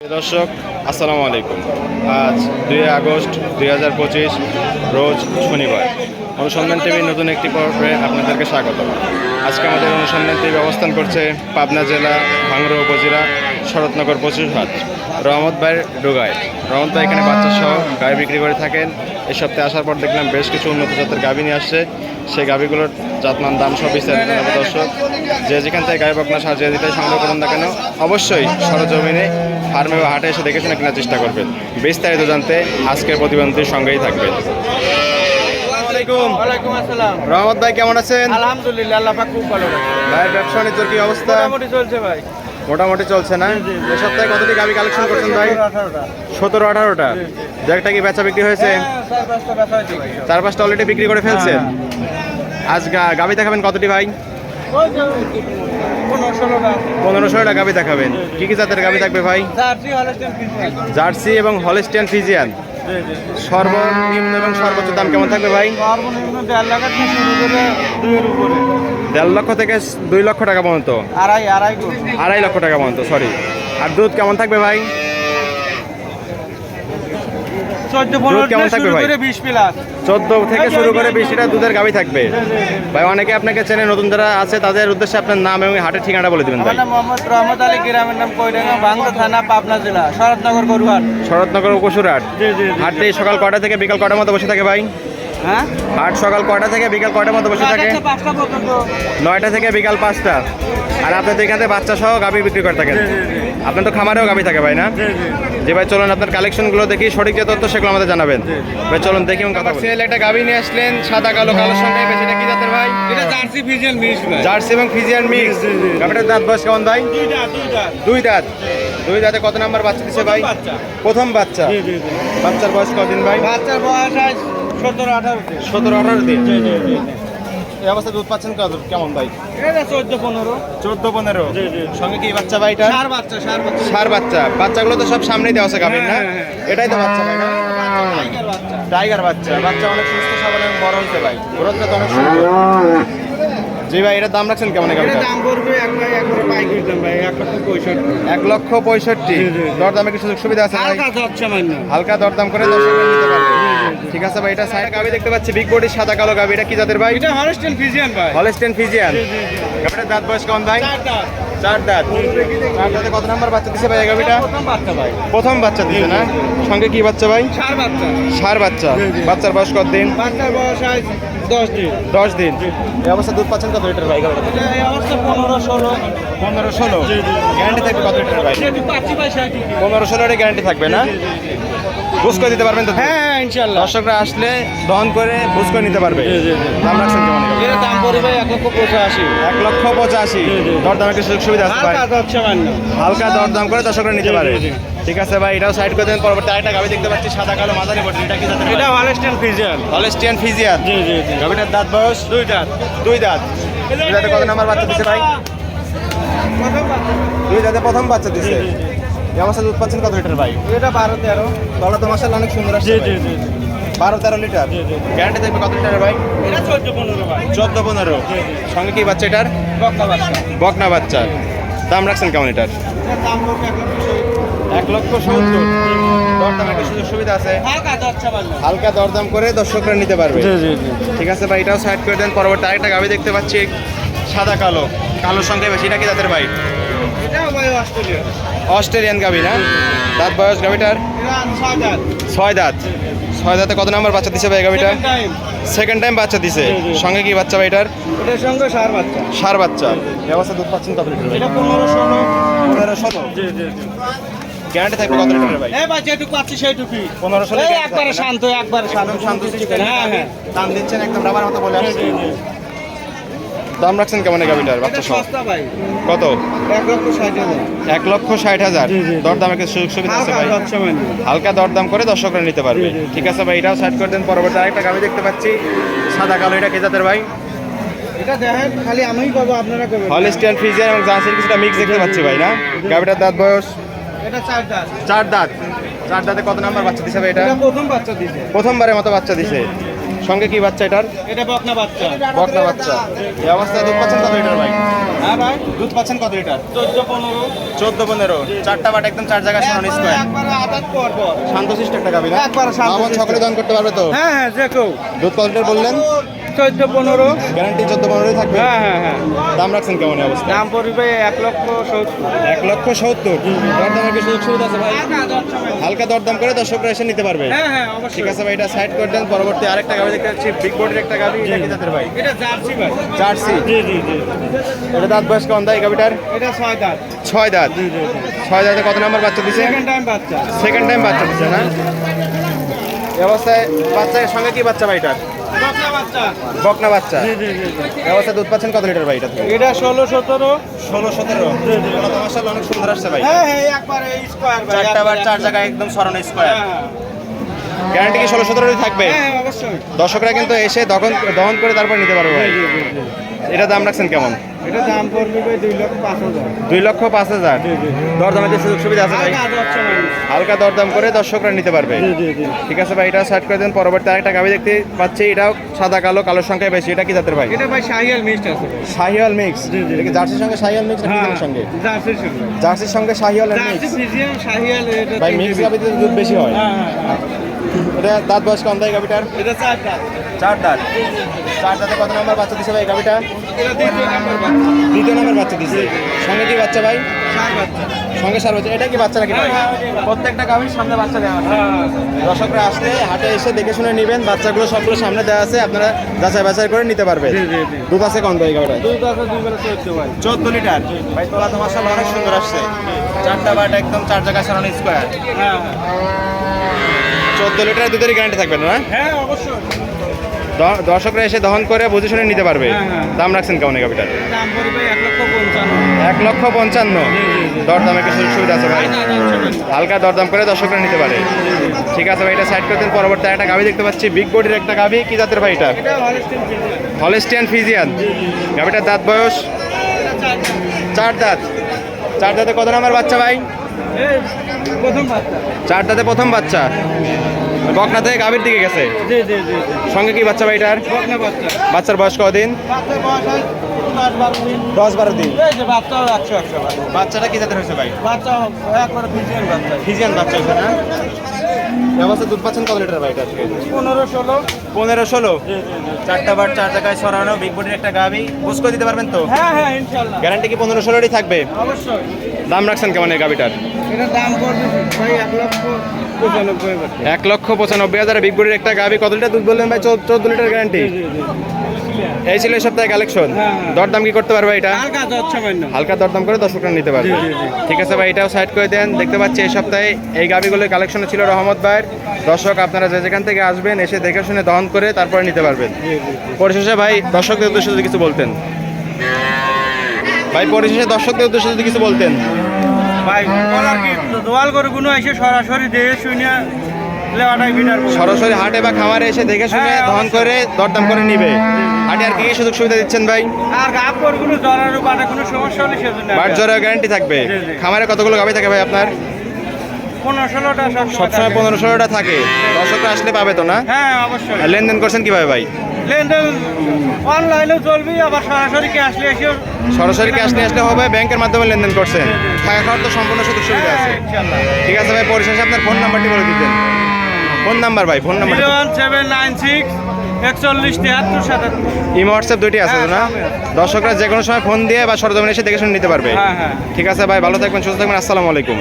দর্শক, আসসালামু আলাইকুম। আজ দুই আগস্ট দুই হাজার পঁচিশ, রোজ শনিবার। অনুসন্ধান টিভির নতুন একটি পর্বে আপনাদেরকে স্বাগত। আজকে আমাদের অনুসন্ধান টিভি অবস্থান করছে পাবনা জেলা ভাঙ্গুড়া উপজেলা শরৎনগর পশুরহাট রহমত ভাইয়ের ডোগায়। রহমত ভাই এখানে বাচ্চা সহ গাড়ি বিক্রি করে থাকেন। এই সপ্তাহে আসার পর দেখলাম বেশ কিছু উন্নত জাতের গাভী নিয়ে আসছে। সেই গাভীগুলোর জাতমান, দাম সব বিস্তারিত দর্শক। যে যেখান থেকে গায়ে বকনা সাজিয়ে দিতে সংগ্রহ করুন না কেন, অবশ্যই সরজমিনে ফার্মে বা হাটে এসে দেখে শুনে কেনার চেষ্টা করবেন। বিস্তারিত জানতে আজকের প্রতিবন্ধীর সঙ্গেই থাকবেন। রহমত ভাই কেমন আছেন? আলহামদুলিল্লাহ আল্লাহ পাক খুব ভালো ভাই ব্যবসা বাণিজ্যের কি অবস্থা? মোটামুটি চলছে ভাই। মোটামুটি চলছে না? এ সপ্তাহে কতটি গাভী কালেকশন করছেন ভাই? সতেরো আঠারোটা। যে একটা কি বেচা বিক্রি হয়েছে? হ্যাঁ, চার পাঁচটা ব্যথা হয়েছে। ভাই চার পাঁচটা অলরেডি বিক্রি করে ফেলছেন? আজ গা- গাভী দেখাবেন কতটি ভাই? পনেরো ষোলোটা পনেরো ষোলোটা দেখাবেন। কি কি জাতের গাভী থাকবে ভাই? জার্সি এবং হলিস্টিয়ান ফিজিয়ান। সর্বনিম্ন এবং সর্বোচ্চ দাম কেমন থাকবে ভাই? দেড় লক্ষ থেকে দুই লক্ষ টাকা পর্যন্ত। আড়াই আড়াই আড়াই লক্ষ টাকা পর্যন্ত সরি আর দুধ কেমন থাকবে ভাই? চোদ্দ থেকে শুরু করে বিশ লিটার দুধের গাভী থাকবে। ভাই অনেকে আপনাকে চেনে নতুন যারা আছে তাদের উদ্দেশ্যে আপনার নাম এবং হাটের বলে দেবেন ভাই। মোহাম্মদ রহমত আলী গ্রামের নাম কৈডাঙ্গা বাংলা থানা পাবনা জেলা শরৎনগর গরুহাট। শরৎনগর জি হাটটি সকাল কটা থেকে বিকাল কটার মতো বসে থাকে ভাই? হ্যাঁ? হাট সকাল কটা থেকে বিকাল কটার মতো বসে থাকে? নয়টা পাঁচটা পর্যন্ত। নয়টা থেকে বিকাল পাঁচটা। আর আপনি তো এখানে বাচ্চা সহ গাভী বিক্রি করে থাকেন। আপনার তো খামারেও গাভী থাকে ভাই না? যে ভাই চলুন আপনার কালেকশনগুলো দেখি সঠিক যে তথ্য সেগুলো আমাদের জানাবেন। ভাই চলুন দেখি এবং কথা সেল একটা গাভী নিয়ে আসলেন সাদা কালো কালো সঙ্গে বেশি কি জাতের ভাই? এটা জার্সি ফিজিয়ান মিক্স ভাই। জার্সি এবং ফিজিয়ান মিক্স। গাভীটার দাঁত বয়স কেমন ভাই? দুই দাঁত দুই দাঁতে। কত নাম্বার বাচ্চা দিছে ভাই? প্রথম বাচ্চা। বাচ্চার বয়স কদিন ভাই? বাচ্চার বয়স সতেরো আঠারো দিন। সতেরো আঠারো দিন। এই অবস্থা দুধ পাচ্ছেন কত? কেমন ভাই? এটা চোদ্দ পনেরো। চোদ্দ পনেরো। সঙ্গে কি বাচ্চা ভাই এটা সার বাচ্চা সার বাচ্চা। সার বাচ্চা। বাচ্চাগুলো তো সব সামনেই দেওয়া আছে গাভীর না? হ্যাঁ, হ্যাঁ, এটাই তো বাচ্চা ভাই টাইগার বাচ্চা বাচ্চা। অনেক সুস্থ সবল এবং বড় ভাই। গ্রোথটা তো অনেক সুন্দর। জি ভাই এটার দাম রাখছেন কেমন এটা দাম করবে এক ভাই একবারে পাই করতাম ভাই এক লক্ষ পঁয়ষট্টি। এক লক্ষ পঁয়ষট্টি। দরদামে কি সুযোগ সুবিধা আছে হালকা হালকা দরদাম করে দর্শক নিতে পারবে। ঠিক আছে ভাই এটা সাইড গাভী দেখতে পাচ্ছি বিগ বডি সাদা কালো গাভী এটা কি জাতের ভাই? এটা হলস্টেন ফিজিয়ান ভাই। হলস্টেন ফিজিয়ান গাভীটার দাঁত বয়স কেমন ভাই? চার দাঁত। চার দাঁতে। কত নাম্বার বাচ্চা দিছে ভাই গাভীটা প্রথম বাচ্চা ভাই। প্রথম বাচ্চা দিছে না? সঙ্গে কি বাচ্চা ভাই? সার বাচ্চা। সার বাচ্চা। বাচ্চার বয়স কত দিন বাচ্চার বয়স আজ দশ দিন। দশ দিন। এই অবস্থা দুধ পাচ্ছেন কত লিটার ভাই এটা এই অবস্থা পনেরো ষোলো। পনেরো ষোলো। গ্যারান্টি থাকবে কত লিটার ভাই? পনেরো ষোলো গ্যারান্টি থাকবে না? বুঝ করে দিতে পারবেন তো হ্যাঁ ইনশাল্লাহ দর্শকরা আসলে দহন করে বুঝ করে নিতে পারবে। দাম রাখছেন কেমন? এর দাম পড়বে এক লক্ষ পঁচাশি। এক লক্ষ পঁচাশি। দরদামের কিছু সুযোগ সুবিধা আছে ভাই। হালকা দরদাম করে দর্শকরা নিতে পারে। ঠিক আছে ভাই এটাও সাইড করে দেন পরবর্তী আরেকটা গাভি দেখতে পাচ্ছি সাদা কালো মাঝারি বটে। এটা কি জাতের এটা হলস্টেন ফিজিয়ান হলস্টিয়ান ফিজিয়ান জি জি জি। গাভিটার দাঁত বয়স? দুইটা দুই দাঁত। দুই দাঁতে কত নাম্বার বাচ্চা দিছে ভাই? প্রথম বাচ্চা। দুই দাঁতে প্রথম বাচ্চা দিছে। অবস্থা দুধ পাচ্ছেন কত লিটার ভাই? এটা বারো তেরো। তলা তো মাসাল অনেক সুন্দর আসছে ভাই। জি বারো তেরো লিটার? গ্যারান্টি থাকবে কত লিটার ভাই? এটা চোদ্দ পনেরো ভাই। চোদ্দ পনেরো। সঙ্গে কি বাচ্চা এটার? বক্কা বাচ্চা। বকনা বাচ্চা। দাম রাখছেন কেমন এটার? এক লক্ষ সত্তর। দরদামের সুযোগ সুবিধা আছে। হালকা দরদাম করে দর্শকরা নিতে পারবে। ঠিক আছে ভাই এটাও সাইড করে দেন। পরবর্তী আরেকটা গাভি দেখতে পাচ্ছি। সাদা কালো। কালোর সঙ্গে বেশি এটা কি ভাই? Australia Australian. গাভি না? দাঁত বয়স গাভিটার? ছয় দাঁত। ছয় দাঁতে। কত নাম্বার বাচ্চা দিছে ভাই গাভিটা? সেকেন্ড টাইম বাচ্চা দিছে। সঙ্গে কি বাচ্চা ভাই এটার এটার সঙ্গে সার বাচ্চা। সার বাচ্চা। ব্যবস্থা দুধ পাচ্ছেন এটা পনেরো ষোলো। পনেরো ষোলো? জি জি জি। গ্যারান্টি থাকবে কত লিটার ভাই? এই ভাই যেটুকু পাচ্ছি সেইটুকুই। পনেরো ষোলো এই একবারে শান্ত একবারে শান্ত। শান্ত হ্যাঁ হ্যাঁ। দাম দিচ্ছেন একদম রাবার মতো বলে আসছে। দাম রাখছেন কেমন গাভিটার বাচ্চা সহ। কত? এক লক্ষ ষাট হাজার। এক লক্ষ ষাট হাজার? জি, জি, জি। দরদামের কিছু সুযোগ সুবিধা আছে হালকা ভাই? হালকা দরদাম করে দর্শকরা নিতে পারবে। ঠিক আছে ভাই এটাও সাইড করে দেন। পরবর্তী আরেকটা গাভি দেখতে পাচ্ছি। সাদা কালো এটা কে জাতের ভাই? এটা দেখেন খালি আমিই পাবো আপনারা করবেন। হলিস্টিয়ান ফ্রিজিয়ান এবং জার্সির কিছুটা মিক্স দেখতে পাচ্ছি ভাই না? গাভিটার দাঁত বয়স? এটা চার দাঁত। চার দাঁত। চার দাঁতে কত নাম্বার বাচ্চা দিছে ভাই এটা? এটা প্রথম বাচ্চা দিছে। প্রথমবারের মতো বাচ্চা দিছে। সঙ্গে কি বাচ্চা এটার? এটা বকনা বাচ্চা। বকনা বাচ্চা। এই অবস্থায় দুধ পাচ্ছেন কত লিটার ভাই? হ্যাঁ ভাই দুধ পাচ্ছেন কত লিটার? চোদ্দ পনেরো। চোদ্দ পনেরো। চারটা বাট একদম চার জায়গায় সমান স্কোয়ার শান্তশিষ্ট একটা গাবি না? একবার শান্তশিষ্ট। সকলে দান করতে পারবে তো? হ্যাঁ হ্যাঁ যে কেউ। দুধ কত লিটার বললেন? চোদ্দ পনেরো। গ্যারান্টি চোদ্দ পনেরোই থাকবে? হ্যাঁ হ্যাঁ হ্যাঁ। দাম রাখছেন কেমন অবস্থা? দাম পড়বে এক লক্ষ সত্তর। এক লক্ষ সত্তর? দরদামের কি সুযোগ সুবিধা আছে ভাই? হালকা দরদাম। করে দর্শকরা এসে নিতে পারবে। হ্যাঁ হ্যাঁ ঠিক আছে ভাই এটা সাইড করে দেন পরবর্তী আরেকটা গাবি দেখতে পাচ্ছি বিগ বডির একটা গাবি এটা কি জাতের ভাই? এটা জার্সি ভাই। জার্সি। জি জি জি। এটা দাঁত বয়স কেমন দেয় এই গাবিটার? এটা ছয় দাঁত। ছয় দাঁত। ছয় দাঁতে কত নাম্বার বাচ্চা দিছে? সেকেন্ড টাইম বাচ্চা। সেকেন্ড টাইম বাচ্চা দিছে না? অবস্থায় বাচ্চার সঙ্গে কি বাচ্চা ভাই এটার? বকনা বাচ্চা। বকনা বাচ্চা। জি জি জি এই অবস্থায় দুধ পাচ্ছেন কত লিটার ভাই এটা এটা ষোলো সতেরো। ষোলো সতেরো। মাসাল অনেক সুন্দর আসছে ভাই। হ্যাঁ হ্যাঁ একবারে স্কোয়ার ভাই চারটা বার চার জায়গায় একদম স্মরণ স্কোয়ার হ্যাঁ। গ্যারান্টি কি ষোলো সতেরোই থাকবে? হ্যাঁ দর্শকরা কিন্তু এসে দহন দহন করে তারপর নিতে পারব ভাই। এটা দাম রাখছেন কেমন? এটা দাম পড়বে ভাই দুই লক্ষ পাঁচ হাজার। দুই লক্ষ পাঁচ হাজার। দরদামের সুযোগ সুবিধা আছে ভাই? হালকা দরদাম করে দর্শকরা নিতে পারবে। ঠিক আছে ভাই এটা সার্চ করে দেন। পরবর্তী আরেকটা দেখতে পাচ্ছি এটাও সাদা কালো কালোর সংখ্যায় বেশি। এটা কি জাতের ভাই? এটা ভাই শাহিয়াল আছে মিক্স। জার্সির সঙ্গে মিক্স নাকি হ্যাঁ সঙ্গে? জার্সির সঙ্গে। জার্সির সঙ্গে শাহিওয়াল মিক্স ফিজিয়ান শাহিয়াল এটা ভাই মিক্স দিবি। দুধ বেশি হ্যাঁ। হ্যাঁ হ্যাঁ। এটা দাঁত বয়স কম দেয় গাবিটার এটা চার দাঁত। চার দাঁত। চার দাঁতে কত নম্বর বাচ্চা দিছে ভাই এটা দ্বিতীয় নাম্বার বাচ্চা। দিছে। সঙ্গে কি বাচ্চা ভাই? সঙ্গে সার বাচ্চা। এটা কি বাচ্চা নাকি হ্যাঁ, হ্যাঁ। প্রত্যেকটা গাবির সামনে বাচ্চা দেওয়া আছে। হ্যাঁ। দর্শকরা আসলে হাটে এসে দেখে শুনে নেবেন বাচ্চাগুলো সবগুলো সামনে দেওয়া আছে আপনারা যাচাই বাছাই করে নিতে পারবেন। দুধ আছে কম দেয় দুধ আছে দুই বেলা চোদ্দ ভাই। চোদ্দ লিটার। ভাই তোলা তো মাসাল অনেক সুন্দর আসছে। চারটা বাট একদম চার জায়গায় সারানো স্কোয়ার হ্যাঁ। চোদ্দ লিটার দুধেরই গ্যারান্টি থাকবে না হ্যাঁ? অবশ্যই। দ- দর্শকরা এসে দহন করে বুঝে শুনে নিতে পারবে। হ্যাঁ, হ্যাঁ। দাম রাখছেন কেমন এই গাবিটার এক লক্ষ পঞ্চান্ন। পঞ্চান্ন। কিছু সুবিধা আছে ভাই। হালকা দরদাম করে দর্শকরা নিতে পারে। ঠিক আছে ভাই এটা সাইড করতে পরবর্তী একটা গাবি দেখতে পাচ্ছি। বিগ বডির একটা গাবি কি জাতের ভাই এটা? হলেস্টিয়ান ফিজিয়ান গাবিটার দাঁত বয়স? চার দাঁত। চার দাঁতে। কত নাম্বার বাচ্চা ভাই? চার দাঁতে প্রথম বাচ্চা। বকনা থেকে গাভীর দিকে গেছে? সঙ্গে কি বাচ্চা ভাই এটার বকনা বাচ্চা। বাচ্চার বয়স কদিন দশ বারো দিন। বাচ্চাটা কি জাতের হয়েছে ভাই? বাচ্চা ফিজিয়ান বাচ্চা। ফিজিয়ান বাচ্চা হয়েছে না? এই দুধ পাচ্ছেন কত লিটার পনেরো ষোলো। পনেরো ষোলো? চারটা বার চার জায়গায় সরানো বিগ বডির একটা গাভি। বুঝ করে দিতে পারবেন তো? হ্যাঁ হ্যাঁ ইনশাল্লাহ। গ্যারান্টি কি পনেরো ষোলোরই থাকবে? অবশ্যই। দাম রাখছেন কেমন এই গাভিটার? এটার দাম ভাই এক লক্ষ। এক লক্ষ পঁচানব্বই হাজার। বিগ বডির একটা গাভি কত লিটার দুধ বললেন ভাই? চোদ্দ লিটার গ্যারান্টি এই ছিল এই সপ্তাহে কালেকশন হ্যাঁ, হ্যাঁ। দরদাম কি করতে পারবে এটা? হালকা দরদাম করে দর্শকরা নিতে পারবে। ঠিক আছে ভাই এটাও সাইড করে দেন। দেখতে পাচ্ছি এই সপ্তাহে এই গাভিগুলোর কালেকশন ছিল রহমত ভাইয়ের। দর্শক আপনারা যে যেখান থেকে আসবেন এসে দেখে শুনে দহন করে তারপরে নিতে পারবেন। পরিশেষে ভাই দর্শকদের উদ্দেশ্যে যদি কিছু বলতেন। ভাই পরিশেষে দর্শকদের উদ্দেশ্যে যদি কিছু বলতেন। ভাই বলার কি? দোয়াল করে কোনো এসে সরাসরি দেখে শুনে সরাসরি হাটে বা খামারে এসে দেখে শুনে ধন করে দরদাম করে নিবে। হাটে আর কি কি সুযোগ সুবিধা দিচ্ছেন ভাই? আর করে কোনো জরারও বাটে কোনো সমস্যা হলে সেজন্য বাট গ্যারান্টি থাকবে। খামারে কতগুলো গাভি থাকে ভাই আপনার? পনেরো ষোলোটা সবসময় সবসময় পনেরো ষোলোটা থাকে। দর্শকরা আসলে পাবে তো না? হ্যাঁ অবশ্যই। লেনদেন করছেন কীভাবে ভাই? লেনদেন অনলাইনেও চলবি আবার সরাসরি ক্যাশ নিয়ে এসেও সরাসরি ক্যাশ নিয়ে আসলে হবে ব্যাংকের মাধ্যমে লেনদেন করছেন। থাকা খাওয়ার তো সম্পূর্ণ সুযোগ সুবিধা আছে। হ্যাঁ, ঠিক আছে ভাই পরিশেষে আপনার ফোন নাম্বারটি বলে দিতেন। ফোন নাম্বার ভাই phone number one seven nine six একচল্লিশ তিয়াত্তর সাতাত্তর। ইমো হোয়াটসঅ্যাপ দুইটি আছে না? হ্যাঁ, আছে। দর্শকরা যে কোনো সময় ফোন দিয়ে বা সরজমিনে এসে দেখে শুনে নিতে পারবে। হ্যাঁ ঠিক আছে ভাই ভালো থাকবেন সুস্থ থাকবেন আসসালামু আলাইকুম।